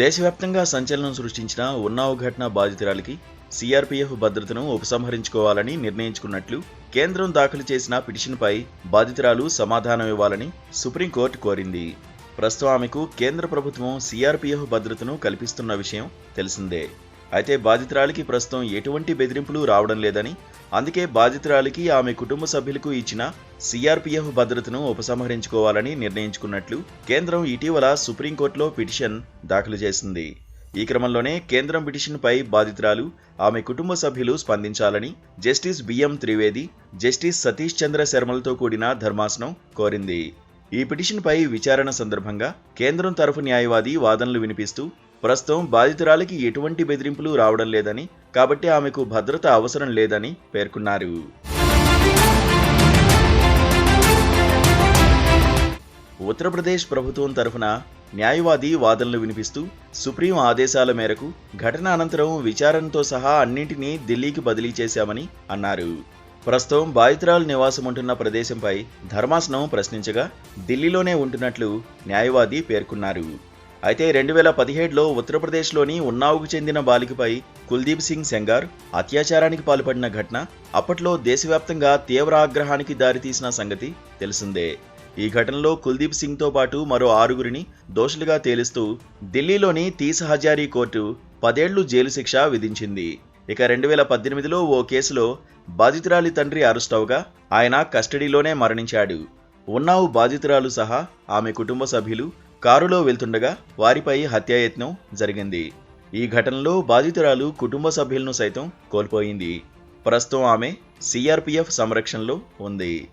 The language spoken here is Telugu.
దేశవ్యాప్తంగా సంచలనం సృష్టించిన ఉన్నావ్ ఘటన బాధితురాలికి సీఆర్పీఎఫ్ భద్రతను ఉపసంహరించుకోవాలని నిర్ణయించుకున్నట్లు కేంద్రం దాఖలు చేసిన పిటిషన్పై బాధితురాలు సమాధానం ఇవ్వాలని సుప్రీంకోర్టు కోరింది. ప్రస్తుతం ఆమెకు కేంద్ర ప్రభుత్వం సీఆర్పీఎఫ్ భద్రతను కల్పిస్తున్న విషయం తెలిసిందే. అయితే బాధితురాలికి ప్రస్తుతం ఎటువంటి బెదిరింపులు రావడం లేదని అందుకే బాధితురాలికి ఆమె కుటుంబ సభ్యులకు ఇచ్చిన సీఆర్పీఎఫ్ భద్రతను ఉపసంహరించుకోవాలని నిర్ణయించుకున్నట్లు కేంద్రం ఇటీవల సుప్రీంకోర్టులో పిటిషన్ దాఖలు చేసింది. ఈ క్రమంలోనే కేంద్రం పిటిషన్పై బాధితురాలు ఆమె కుటుంబ సభ్యులు స్పందించాలని justice BM Trivedi justice Satish Chandra శర్మలతో కూడిన ధర్మాసనం కోరింది. ఈ పిటిషన్పై విచారణ సందర్భంగా కేంద్రం తరఫు న్యాయవాది వాదనలు వినిపిస్తూ ప్రస్తుతం బాధితురాలికి ఎటువంటి బెదిరింపులు రావడం లేదని కాబట్టి ఆమెకు భద్రత అవసరం లేదని పేర్కొన్నారు. ఉత్తరప్రదేశ్ ప్రభుత్వం తరఫున న్యాయవాది వాదనలు వినిపిస్తూ సుప్రీం ఆదేశాల మేరకు ఘటన అనంతరం విచారణతో సహా అన్నింటినీ ఢిల్లీకి బదిలీ చేశామని అన్నారు. ప్రస్తుతం బాధితురాలు నివాసం ఉంటున్న ప్రదేశంపై ధర్మాసనం ప్రశ్నించగా ఢిల్లీలోనే ఉంటున్నట్లు న్యాయవాది పేర్కొన్నారు. అయితే రెండు వేల పదిహేడులో ఉత్తరప్రదేశ్లోని ఉన్నావుకు చెందిన బాలికపై కుల్దీప్ సింగ్ సెంగార్ అత్యాచారానికి పాల్పడిన ఘటన అప్పట్లో దేశవ్యాప్తంగా తీవ్ర ఆగ్రహానికి దారితీసిన సంగతి తెలిసిందే. ఈ ఘటనలో కుల్దీప్ సింగ్తో పాటు మరో ఆరుగురిని దోషులుగా తేలిస్తూ ఢిల్లీలోని తీస్ హజారీ కోర్టు పదేళ్ళు జైలు శిక్ష విధించింది. ఇక రెండు వేల పద్దెనిమిదిలో ఓ కేసులో బాధితురాలి తండ్రి అరెస్ట్ అవగా ఆయన కస్టడీలోనే మరణించాడు. ఉన్నావు బాధితురాలు సహా ఆమె కుటుంబ సభ్యులు కారులో వెళ్తుండగా వారిపై హత్యాయత్నం జరిగింది. ఈ ఘటనలో బాధితురాలు కుటుంబ సభ్యులను సైతం కోల్పోయింది. ప్రస్తుతం ఆమె సిఆర్పిఎఫ్ సంరక్షణలో ఉంది.